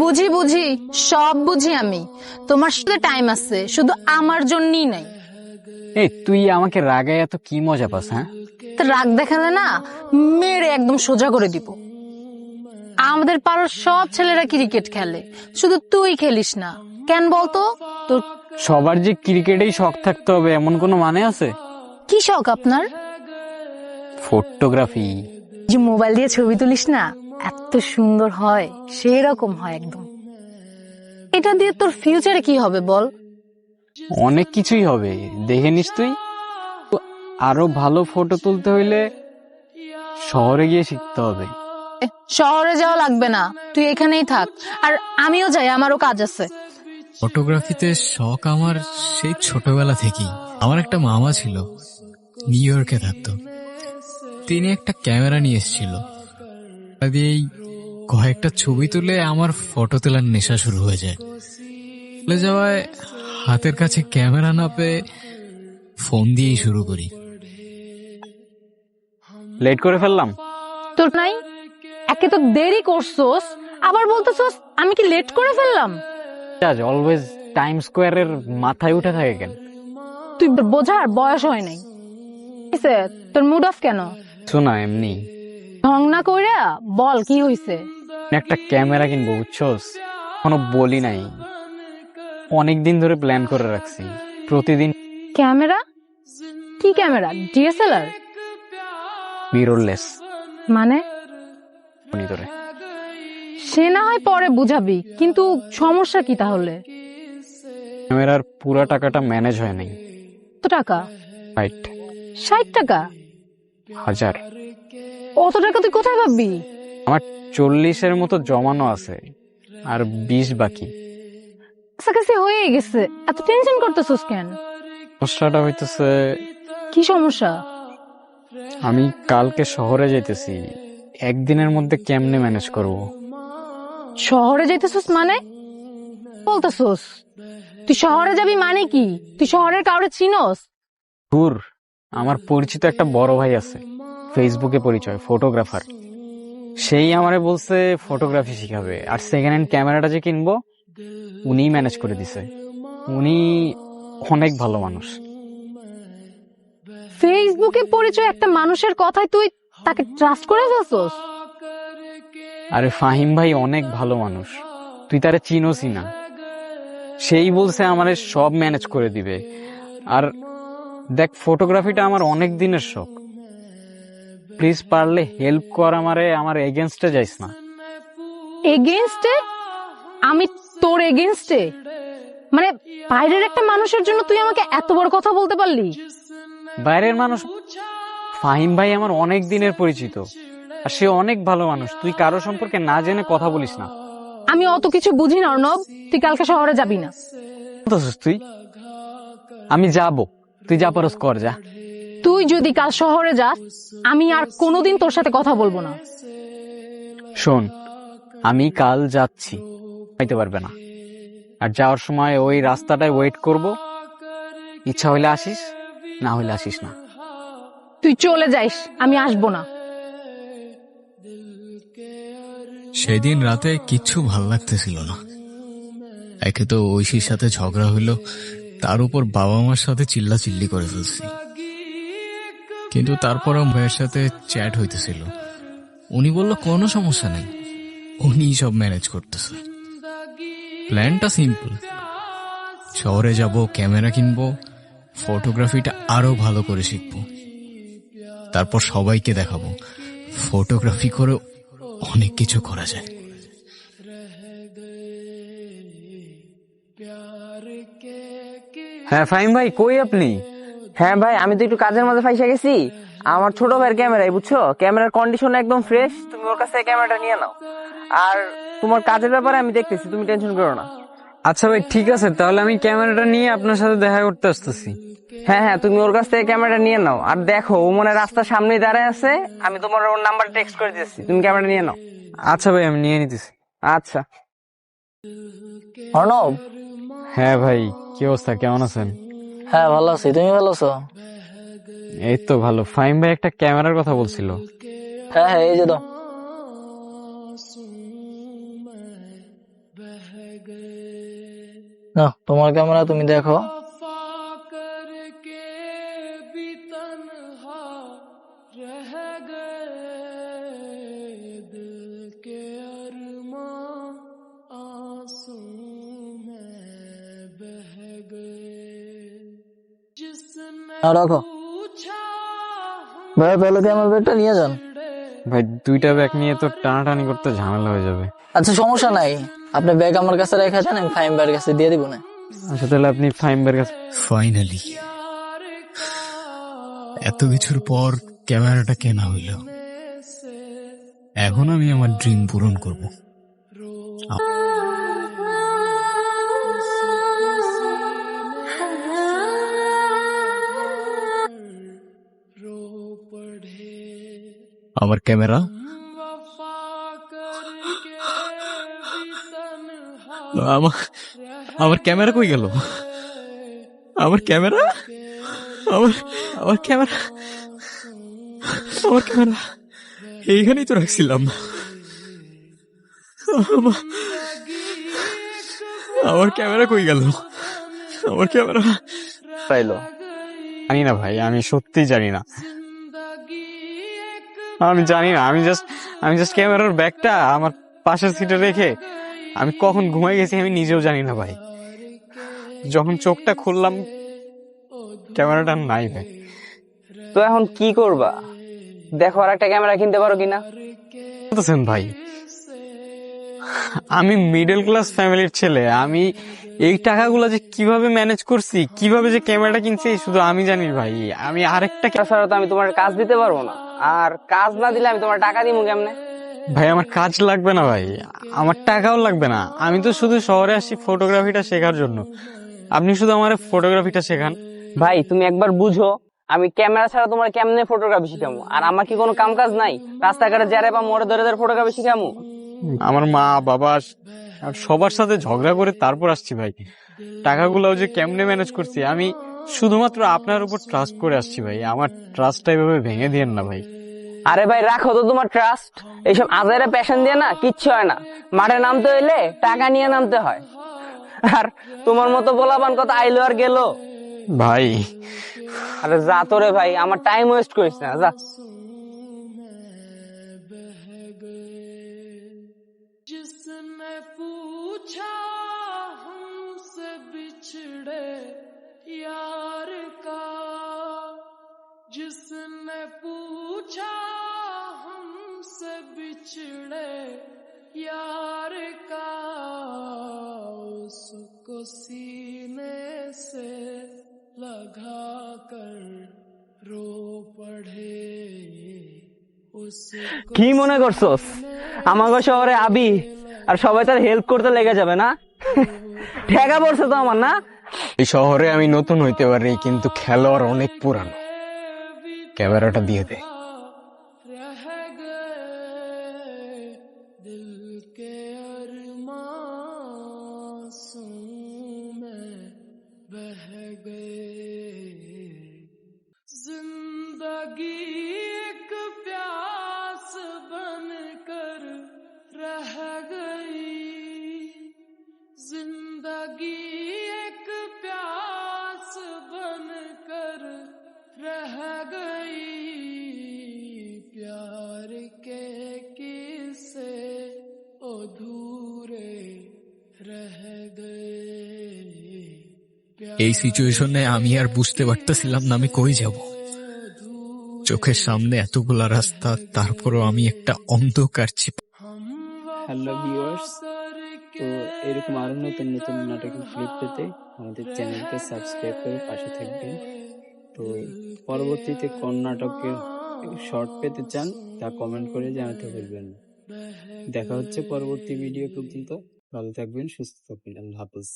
বুঝি বুঝি সব বুঝি আমি। তোমার সাথে টাইম আছে শুধু আমার জন্যই নাই। এই তুই আমাকে রাগায় এত কি মজা পাস হ্যাঁ? তো রাগ দেখালে না মেরে একদম সোজা করে দিব। আমাদের পাড়ার সব ছেলেরা ক্রিকেট খেলে শুধু তুই খেলিস না। কেন বলতো? তোর সবার যে ক্রিকেটেই শখ থাকতে হবে এমন কোনো মানে আছে? কি শখ আপনার? ফটোগ্রাফি যে মোবাইল দিয়ে ছবি তুলিস না এত সুন্দর হয় সেই রকম হয় একদম। এটা দিয়ে তোর ফিউচারে কি হবে বল? অনেক কিছুই হবে। দেখে নিস তুই। তো আরও ভালো ফটো তুলতে হইলে শহরে গিয়ে শিখতে হবে। এ, শহরে যাওয়া লাগবে না। তুই এখানেই থাক। আর আমিও যাই আমারও কাজ আছে। ফটোগ্রাফিতে শখ আমার সেই ছোটবেলা থেকেই। আমার একটা মামা ছিল নিউ ইয়র্কে থাকতো। তিনি একটা ক্যামেরা নিয়ে এসেছিল। দিয়েই কয়েকটা ছবি তুলে আমার ফটো তোলার নেশা শুরু হয়ে যায়। চলে যাওয়ায় হাতের কাছে ক্যামেরা না পেয়ে ফোন দিয়েই শুরু করি। লেট করে ফেললাম। তোর নাই? একে তো দেরি করছোস। আবার বলতেছোস আমি কি লেট করে ফেললাম? আজ অলওয়েজ টাইম স্কোয়ারের মাথায় উঠে থাকে কেন? তুই বোঝার বয়স হয় নাই। তোর মুড অফ কেন? শোনা এমনি। ঢং না কইরা বল কি হইছে? একটা ক্যামেরা কিনবো বুঝছোস? কোনো বলি নাই। অনেক দিন ধরে প্ল্যান করে রাখছি। প্রতিদিন ক্যামেরা? কি ক্যামেরা? ডিএসএলআর? মিররলেস মানে? ধরে সে না হয় পরে বুঝাবি কিন্তু সমস্যা কি তাহলে? ক্যামেরার পুরো টাকাটা ম্যানেজ হয় নাই। কত টাকা? রাইট ষাট টাকা? হাজার। অত টাকা তুই কোথায় পাবি আমার চল্লিশের মতো জমানো আছে আর বিশ বাকি। কাছাকাছি হয়ে গেছে। এত টেনশন করতেছিস কেন? সমস্যাটা হইতেছে কি সমস্যা? আমি কালকে শহরে যাইতেছি। একদিনের মধ্যে কেমনে ম্যানেজ করব? শহরে যাইতেছিস মানে? বলতেছিস তুই শহরে যাবি মানে কি? তুই শহরের কাউরে চিনস? দূর আমার পরিচিত একটা বড় ভাই আছে। ফেসবুকে পরিচয় ফটোগ্রাফার সেই আমারে বলছে ফটোগ্রাফি শিখাবে। আর সেকেন্ড হ্যান্ড ক্যামেরাটা যে কিনবো উনিই ম্যানেজ করে দিছে। উনি অনেক ভালো মানুষ। ফেসবুকে পরিচয় একটা মানুষের কথায় তুই তাকে ট্রাস্ট করে ফেলছস? আরে ফাহিম ভাই অনেক ভালো মানুষ। তুই তারে চিনোসই না। সেই বলছে আমারে সব ম্যানেজ করে দিবে। আর দেখ ফটোগ্রাফিটা আমার অনেক দিনের শখ। প্লিজ পারলে হেল্প কর আমারে আমার এগেনস্টে যাইস না। এগেনস্টে আমি তোর এগেনস্টে মানে বাইরের একটা মানুষের জন্য তুই আমাকে এত বড় কথা বলতে পারলি? বাইরের মানুষ ফাহিম ভাই আমার অনেক দিনের পরিচিত আর সে অনেক ভালো মানুষ। তুই কারও সম্পর্কে না জেনে কথা বলিস না। আমি অত কিছু বুঝি না অর্ণব। তুই কালকে শহরে যাবি না। তুই? আমি যাব। তুই যা পারস কর যা। তুই যদি কাল শহরে যাস আমি আর কোনোদিন তোর সাথে কথা বলব না। শোন আমি কাল যাচ্ছি পাইতে পারবে না। আর যাওয়ার সময় ওই রাস্তাটায় ওয়েট করব। ইচ্ছা হইলে আসিস না হইলে আসিস না। তুই চলে যাইস আমি আসব না। সেদিন রাতে কিচ্ছু ভালো লাগতেছিল না। একে তো ঐশীর সাথে ঝগড়া হইল তার উপর বাবা মার সাথে চিল্লা চিল্লি করে ফেলছি। কিন্তু তারপরও ভাইয়ের সাথে চ্যাট হইতেছিল। উনি বলল, কোনো সমস্যা নেই। উনি সব ম্যানেজ করতেছে। প্ল্যানটা সিম্পল। শহরে যাব, ক্যামেরা কিনবো, ফটোগ্রাফিটা আরও ভালো করে শিখব। তারপর সবাইকে দেখাবো। ফটোগ্রাফি করে অনেক কিছু করা যায়। হ্যাঁ ফাহিম ভাই, কই আপনি? হ্যাঁ ভাই আমি তো একটু কাজের মধ্যে ফাইসা গেছি। আমার ছোট ভাইয়ের ক্যামেরাই বুঝছ? ক্যামেরার কন্ডিশন একদম ফ্রেশ তুমি ওর কাছ থেকে ক্যামেরাটা নিয়ে নাও। আর তোমার কাজের ব্যাপারে আমি দেখতেছি তুমি টেনশন করো না। আচ্ছা ভাই ঠিক আছে তাহলে আমি ক্যামেরাটা নিয়ে আপনার সাথে দেখা করতে আসতেছি। হ্যাঁ হ্যাঁ তুমি ওর কাছ থেকে ক্যামেরাটা নিয়ে নাও। আর দেখো ও মনে হয় রাস্তার সামনেই দাঁড়ায় আছে আমি তোমার ওর নাম্বার টেক্সট করে দিয়েছি তুমি ক্যামেরাটা নিয়ে নাও। আচ্ছা ভাই আমি নিয়ে নিতেছি। আচ্ছা। অর্ণব? হ্যাঁ ভাই কি অবস্থা কেমন আছেন? হ্যাঁ ভালো আছি। তুমি ভালো আছো? এই তো ভালো। ফাইম ভাই একটা ক্যামেরার কথা বলছিল। হ্যাঁ হ্যাঁ এই যে দাও। না তোমার ক্যামেরা তুমি দেখো। রাখো। ভাই তাহলে ক্যামেরা ব্যাগটা নিয়ে যান। ভাই দুইটা ব্যাগ নিয়ে তো টানাটানি করতে ঝামেলা হয়ে যাবে। আচ্ছা সমস্যা নাই। আপনি ব্যাগ আমার কাছে রেখে যান আমি ফাইম ভাইয়ের কাছে দিয়ে দিব না। আচ্ছা তাহলে আপনি ফাইম্বার কাছে ফাইনালি এত কিছুর পর ক্যামেরাটা কেনা হইল এখন আমি আমার ড্রিম পূরণ করব। আমার ক্যামেরা। আমার ক্যামেরা কই গেল? আমার ক্যামেরা? আমার আমার ক্যামেরা। আমার ক্যামেরা। এইখানেই তো রাখছিলাম। আমার ক্যামেরা কই গেল? আমার ক্যামেরা তাইলো জানি না ভাই আমি সত্যি জানি না। আমি জানি না আমি জাস্ট আমি জাস্ট ক্যামেরার ব্যাগটা আমার পাশের সিটে রেখে আমি কখন ঘুমাই গেছি আমি নিজেও জানি না ভাই। যখন চোখটা খুললাম ক্যামেরাটা নাই ভাই। তো এখন কি করবা? দেখো আর একটা ক্যামেরা কিনতে পারো কিনা? বলতেছেন ভাই আমি মিডল ক্লাস ফ্যামিলির ছেলে আমি এই টাকাগুলো যে কীভাবে ম্যানেজ করছি কীভাবে যে ক্যামেরাটা কিনছি শুধু আমি জানি ভাই। আমি আরেকটা তাছাড়া তো আমি তোমার কাজ দিতে পারব না। আর কাজ না দিলে আমি তোমার টাকা দিব কেমনে? ভাই আমার কাজ লাগবে না ভাই। আমার টাকাও লাগবে না। আমি তো শুধু শহরে আসছি ফটোগ্রাফিটা শেখার জন্য। আপনি শুধু আমার ফটোগ্রাফিটা শেখান। ভাই তুমি একবার বুঝো আমি ক্যামেরা ছাড়া তোমার কেমনে ফটোগ্রাফি শিখামু? আর আমার কি কোনো কাম কাজ নাই? রাস্তাঘাটে যারে বা মোড়ে ধরে ধরে ফটোগ্রাফি শিখামু? আমার মা বাবা সবার সাথে ঝগড়া করে তারপর আসছি ভাই। টাকাগুলোও যে কেমনে ম্যানেজ করছি আমি শুধুমাত্র আপনার উপর ট্রাস্ট করে আসছি ভাই। আমার ট্রাস্টটা এভাবে ভেঙে দিয়েন না ভাই। আরে ভাই রাখো তো তোমার ট্রাস্ট এইসব আজারে প্যাশন দিয়ে না কিচ্ছু হয় না। মাঠে নামতে হইলে টাকা নিয়ে নামতে হয়। আর তোমার মতো বলাবান কথা আইলো আর গেল। ভাই। আরে যা তোরে ভাই আমার টাইম ওয়েস্ট করিস না যা। जिसने पूछा हमसे बिछड़े यार का उसको सीने से लगा कर रो पड़े उसको কি মনে করছস আমাগো শহরে আবি আর সবাই তার হেল্প করতে লেগে যাবে না ঠেকা পড়ছে তো আমার না এই শহরে আমি নতুন হইতে পারি কিন্তু খেলোয়াড় অনেক পুরানো ক্যামেরাটা দিয়ে দে। এই সিচুয়েশনে আমি আর বুঝতে পারতেছিলাম না, আমি কই যাব? চোখের সামনে এতগুলা রাস্তা, তারপরও আমি একটা অন্ধকার চিপ হ্যালো ভিউয়ার্স তো এরকম আরও নতুন নতুন নাটকের ক্লিপ পেতে আমাদের চ্যানেলকে সাবস্ক্রাইব করে পাশে থাকবেন। তো পরবর্তীতে কোন নাটকের শর্ট পেতে চান, তা কমেন্ট করে জানাতে বলবেন দেখা হচ্ছে পরবর্তী ভিডিও পর্যন্ত। ভালো থাকবেন, সুস্থ থাকবেন। আল্লাহ হাফেজ।